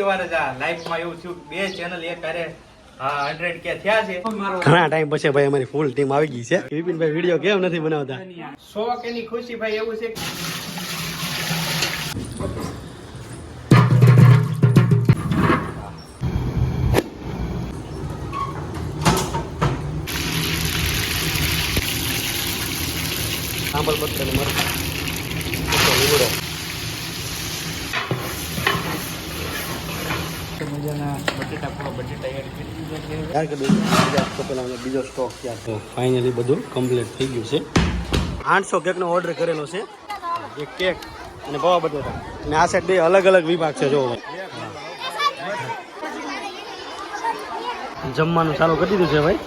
પહેલી વાર જ આ લાઈફમાં એવું થયું બે ચેનલ એક હારે હંડ્રેડ કે થયા છે. ઘણા ટાઈમ પછી ભાઈ અમારી ફૂલ ટીમ આવી ગઈ છે. વિપિનભાઈ વીડિયો કેમ નથી બનાવતા? સો એની ખુશી ભાઈ એવું છે સાંભળ પત્ર મીઠો લીમડો મજાના બટેટા પૂરો બટેટા એડ કરી દીધા છે ત્યાર કરી દઈએ. બીજા સ્ટોક તો ફાઇનલી બધું કમ્પ્લીટ થઈ ગયું છે. આઠસો કેકનો ઓર્ડર કરેલો છે. એક કેક અને પવા બટેટા. અને આ સાઈડ બે અલગ અલગ વિભાગ છે જો જમવાનું ચાલુ કરી દીધું છે ભાઈ?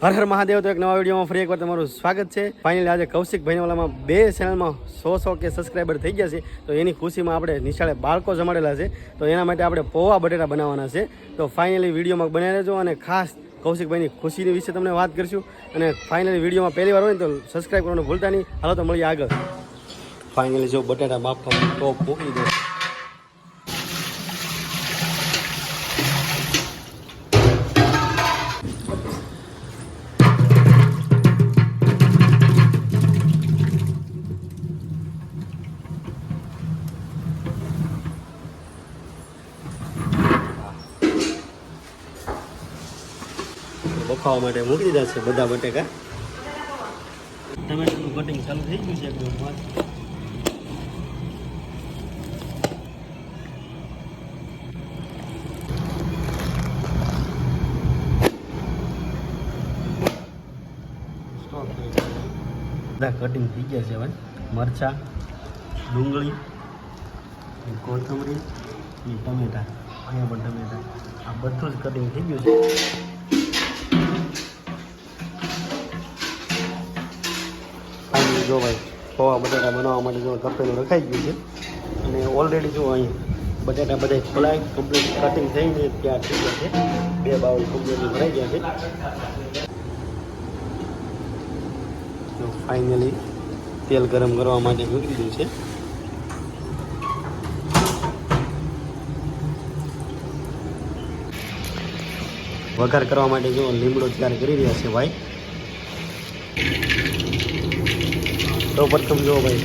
હર હર મહાદેવ, તો એક નવા વિડીયોમાં ફરી એકવાર તમારું સ્વાગત છે. ફાઇનલી આજે કૌશિક ભાઈવાલામાં બે ચેનલમાં સો સો કે સબસ્ક્રાઈબર થઈ ગયા છે. તો એની ખુશીમાં આપણે નિશાળે બાળકો જમાડેલા છે. તો એના માટે આપણે પૌવા બટેટા બનાવવાના છે. તો ફાઇનલી વિડીયોમાં બનાવી રહેજો અને ખાસ કૌશિકભાઈની ખુશીની વિશે તમને વાત કરીશું. અને ફાઇનલી વિડીયોમાં પહેલી વાર હોય ને તો સબસ્ક્રાઈબ કરવાનું ભૂલતા નહીં. હાલો તો મળીએ આગળ. ફાઇનલી જો બટેટા બાપા ટોપ મૂકી દો. બફાવા માટે મૂકી દીધા છે બધા બટેકા. ટમેટાનું કટિંગ ચાલુ થઈ ગયું છે એકદમ બધા કટિંગ થઈ ગયા છે હવે. મરચા ડુંગળી કોથમરી ટમેટા. અહીંયા પણ ટમેટા. આ બધું જ કટિંગ થઈ ગયું છે. જો ભાઈ, પૌવા બટાટા બનાવવા માટે જો કપેલું રખાઈ ગયું છે. અને ઓલરેડી જો અહીં બટાટા બધા ખોલાય કમ્પ્લીટ કટિંગ થઈને ત્યાં થઈ ગયા છે. બે બાઉલ કમ્પ્લીટ ભરાઈ ગયા છે. તો ફાઇનલી તેલ ગરમ કરવા માટે મૂકી દીધું છે. વઘાર કરવા માટે જો લીમડો તૈયાર કરી રહ્યા છે ભાઈ. તો પ્રથમ જો ભાઈ,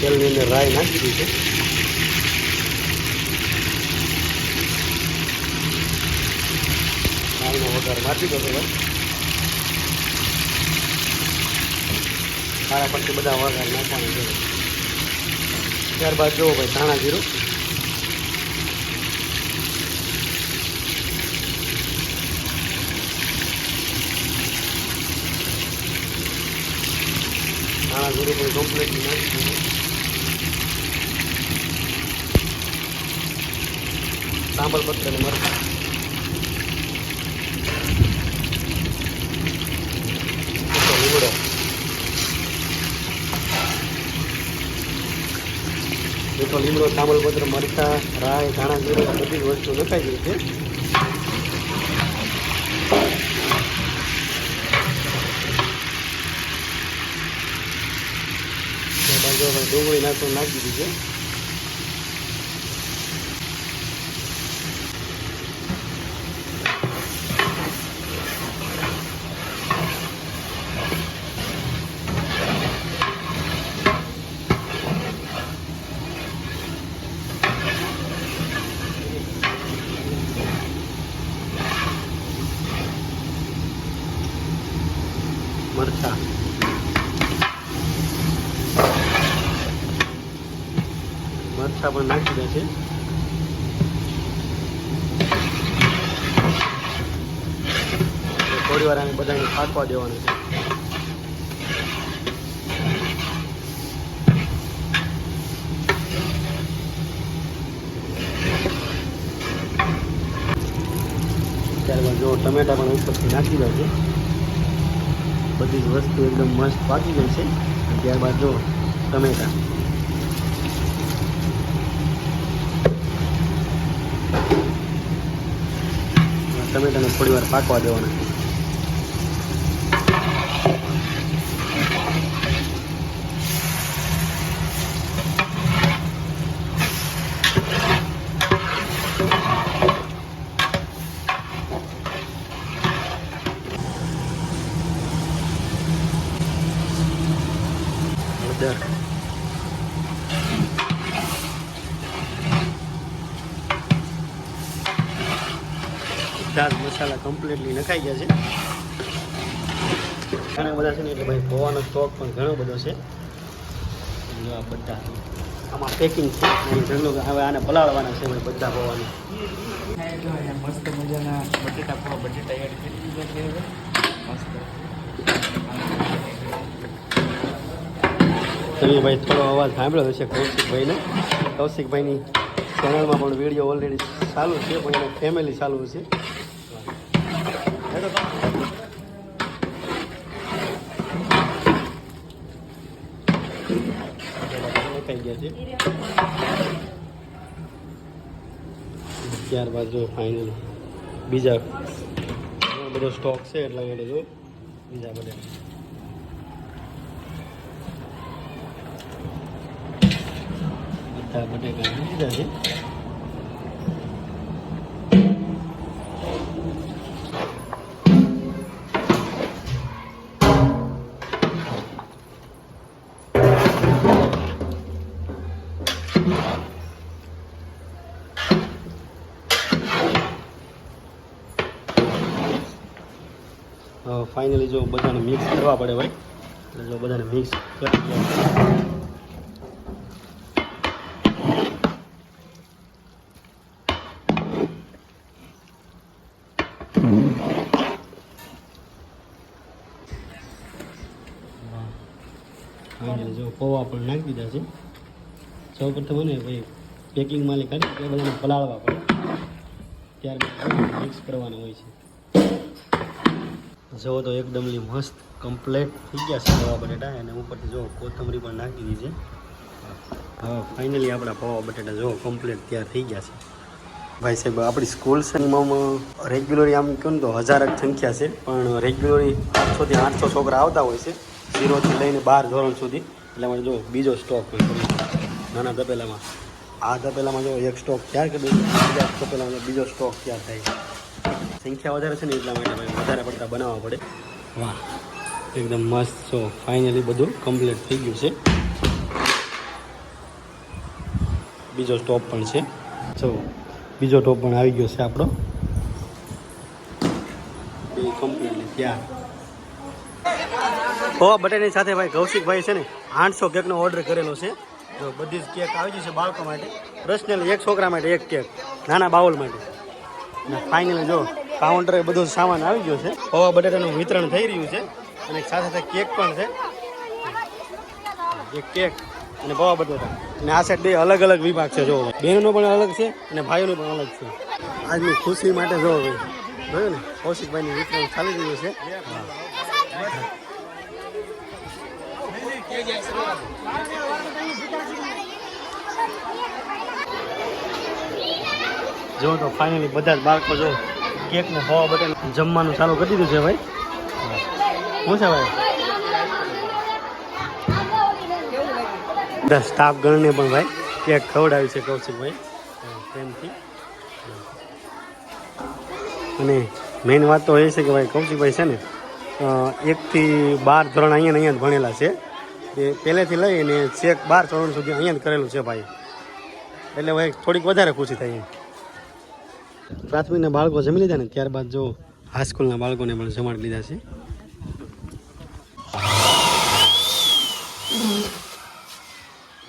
તેલની અંદર રાઈ નાખી દીધી છે. રાઈનો વઘાર મારી દો ભાઈ. સારા પરથી બધા વઘાર નાખવાના છે. ત્યારબાદ જુઓ ભાઈ ધાણા જીરું. ધાણા જીરું પણ કમ્પ્લીટ નાખી દીધું. સાંભળ પત્ર ને મરતા લીમડો. મીઠો લીમડો સાંભળ પત્ર મરચા રાય, ધાણા, જીરું બધી જ વસ્તુ નખાઈ ગઈ છે ત્યારબાદ જો ભાઈ ડુંગળી નાખવાનું નાખી દીધી છે મરચા પણ નાખી દે છે. થોડી વાર આને બધાને પાકવા દેવાનું છે. ત્યારબાદ જો ટમેટા પણ ઉપરથી નાખી દે છે. બધી જ વસ્તુ એકદમ મસ્ત પાકી ગઈ છે. ત્યારબાદ જો ટમેટા. ટમેટાને થોડીવાર પાકવા દેવાના there. મસાલા કમ્પ્લીટલી નખાઈ ગયા છે. ઘણા બધા છે ને એટલે ભાઈ પૌવાનો સ્ટોક પણ ઘણો બધો છે. આ બધા. આમાં પેકિંગ છે. અહીં હવે આને પલાળવાના છે ભાઈ બધા પૌવાને મસ્ત મજાના બટેટા પૌવા, બટેટા એડ કરી દીધા છે મસ્ત. ભાઈ, થોડો અવાજ સાંભળ્યો હશે કૌશિકભાઈને. કૌશિકભાઈની ચેનલમાં પણ વીડિયો ઓલરેડી ચાલુ છે, પણ એના ફેમિલી ચાલુ છે ત્યારબાદ જો ફાઇનલ બીજા બધો સ્ટોક છે એટલા માટે જો બીજા બધા બધા બટેકા લીધા છે. ફાઇનલી જો બધાને મિક્સ કરવા પડે ભાઈ, એટલે જો બધાને મિક્સ કરી જો પૌવા પણ નાખી દીધા છે. સૌ પ્રથમ મને ભાઈ પેકિંગ માલી કરી, એ બધાને પલાળવા પડે. ત્યારબાદ મિક્સ કરવાના હોય છે. જુઓ તો એકદમલી મસ્ત કમ્પ્લેટ થઈ ગયા છે પૌવા બટેટા અને ઉપરથી જુઓ કોથમરી પણ નાખી દીધી છે હવે ફાઇનલી આપણા પૌવા બટેટા જુઓ કમ્પ્લેટ તૈયાર થઈ ગયા છે ભાઈ સાહેબ આપણી સ્કૂલ સંઘમાં રેગ્યુલરી આમ કહું ને તો હજાર જ સંખ્યા છે પણ રેગ્યુલરી આઠસોથી આઠસો છોકરા આવતા હોય છે ઝીરોથી લઈને બાર ધોરણ સુધી એટલે અમારે જો બીજો સ્ટોક હોય નાના તપેલામાં આ તપેલામાં જો એક સ્ટોક તૈયાર કરી દઈએ બીજા તપેલામાં બીજો સ્ટોક તૈયાર થાય છે સંખ્યા વધારે છે ને એટલા માટે વધારે પડતા બનાવવા પડે. વાહ એકદમ મસ્ત. છો ફાઇનલી બધું કમ્પ્લીટ થઈ ગયું છે. બીજો સ્ટોપ પણ છે. જો બીજો ટોપ પણ આવી ગયો છે આપણો. એ કમ્પ્લીટલી ત્યાં પૌવા બટેની સાથે ભાઈ કૌશિકભાઈ છે ને આઠસો કેકનો ઓર્ડર કરેલો છે. જો બધી જ કેક આવી ગઈ છે બાળકો માટે. પર્સનલી એક છોકરા માટે એક કેક નાના બાઉલ માટે. ફાઇનલી જો કાઉન્ટરે બધો સામાન આવી ગયો છે. પૌવા બટેટાનું વિતરણ થઈ રહ્યું છે અને સાથે સાથે કેક પણ છે. એક કેક અને પૌવા બટેટા. અને આ સાઈડ બે અલગ અલગ વિભાગ છે જોવો બહેનોનો પણ અલગ છે અને ભાઈઓનો પણ અલગ છે. આજની ખુશી માટે જોવો ભાઈ જોયું ને, કૌશિકભાઈનું વિતરણ ચાલી રહ્યું છે. જો તો ફાઇનલી બધા જ બાળકો જો કેક ને હવા બટેલ જમવાનું ચાલુ કરી દીધું છે ભાઈ. શું છે ભાઈ? સ્ટાફ ગણને પણ ભાઈ, કેક ખવડાવી છે કૌશિકભાઈ પ્રેમથી. અને મેઇન વાત તો એ છે કે ભાઈ કૌશિકભાઈ છે ને એકથી બાર ધોરણ અહીંયા અહીંયા જ ભણેલા છે. એ પહેલેથી લઈને છેક બાર ધોરણ સુધી અહીંયા જ કરેલું છે ભાઈ. એટલે ભાઈ થોડીક વધારે ખુશી થાય એમ. પ્રાથમિકના બાળકો જમી લીધા ને ત્યારબાદ જો હાઈસ્કૂલના બાળકોને પણ જમાડી લીધા છે.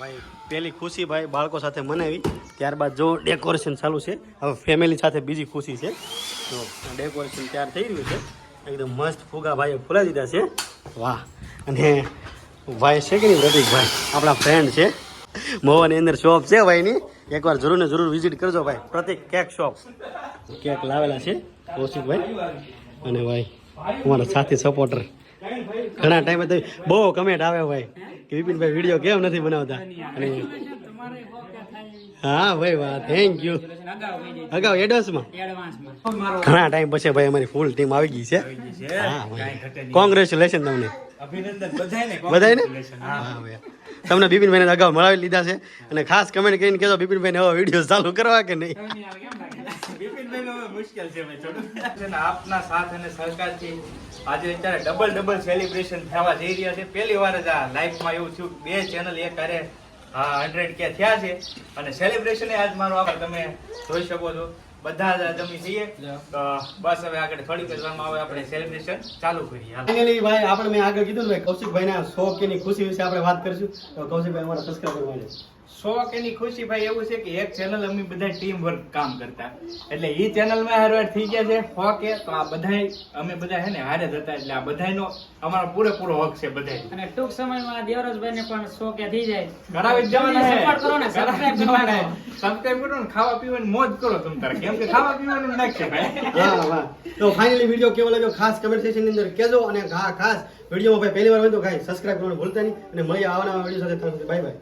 ભાઈ, પહેલી ખુશી ભાઈ બાળકો સાથે મનાવી. ત્યારબાદ જો ડેકોરેશન ચાલુ છે. હવે ફેમિલી સાથે બીજી ખુશી છે. તો ડેકોરેશન તૈયાર થઈ રહ્યું છે. એકદમ મસ્ત ફુગા ભાઈએ ફૂલા દીધા છે. વાહ. અને ભાઈ છે કે નહીં, પ્રતિકભાઈ? આપણા ફ્રેન્ડ છે. મોવાની અંદર શોપ છે ભાઈની. એકવાર જરૂર ને જરૂર વિઝિટ કરજો ભાઈ. પ્રતિક કેક શોપ. કેક લાવેલા છે કૌશિકભાઈ અને ભાઈ અમારા સાથી સપોર્ટર ઘણા ટાઈમે તો બહુ કમેન્ટ આવે ભાઈ. કે વિપિનભાઈ વીડિયો કેમ નથી બનાવતા? અને હા ભાઈ વાહ થેન્ક યુ અગાઉ એડવાન્સમાં ઘણા ટાઈમ પછી ભાઈ અમારી ફૂલ ટીમ આવી ગઈ છે. હા ભાઈ. કોંગ્રેચ્યુલેશન તમને. અભિનંદન. બધાયને બધાયને? હા ભાઈ. તમને બિપિનભાઈને અગાઉ મળાવી લીધા છે. અને ખાસ કમેન્ટ કરીને કહેજો બિપિનભાઈને હવે વીડિયો ચાલુ કરવા કે નહીં. બિપિનભાઈનું હવે મુશ્કેલ છે ભાઈ થોડું છે ને આપના સાથ અને સહકારથી આજે અત્યારે ડબલ ડબલ સેલિબ્રેશન થવા જઈ રહ્યા છે. પહેલી વાર જ આ લાઈફમાં એવું થયું. બે ચેનલ એક હારે હંડ્રેડ કે થયા છે. અને સેલિબ્રેશન આજ મારો આગળ તમે જોઈ શકો છો. બધા જ જમી છીએ. તો બસ હવે આગળ થોડીક જ આવે આપણે સેલિબ્રેશન ચાલુ કરીએ. ફાઇનલી ભાઈ આપણે મેં આગળ કીધું ને કૌશિકભાઈ કૌશિકભાઈના શોખ એની ખુશી વિશે આપણે વાત કરીશું. તો કૌશિકભાઈ અમારા સબસ્ક્રાઈબર માટે શોખ એની ખુશી ભાઈ એવું છે કે એક ચેનલ અમે બધા ટીમ વર્ક કામ કરતા. એટલે એ ચેનલમાં હારવાર થઈ ગયા છે ફોકે તો આ બધાય અમે બધા હે ને હારે જ હતા એટલે આ બધાયનો અમારો પૂરેપૂરો હક છે બધાય અને ટૂંક સમયમાં દેવરાજભાઈને પણ શોખ થઈ જાય. કરાવી જવાના હે. Support કરો ને, સબસ્ક્રાઇબ કરવાના. જવાના કરો. ને ખાવા પીવાની મોજ કરો તમ તારે. કેમ કે ખાવા પીવાનું નાખશે ભાઈ. હા હા તો ફાઇનલી વિડિયો કેવો લાગ્યો? ખાસ કમેન્ટ સેક્શનની અંદર કહેજો અને હા ખાસ વિડીયોમાં ભાઈ પહેલી વાર હોય તો ખાઈ સબસ્ક્રાઇબ કરવાનું ભૂલતા નહીં. અને મળીએ આવવાના વિડિયો સાથે. Bye bye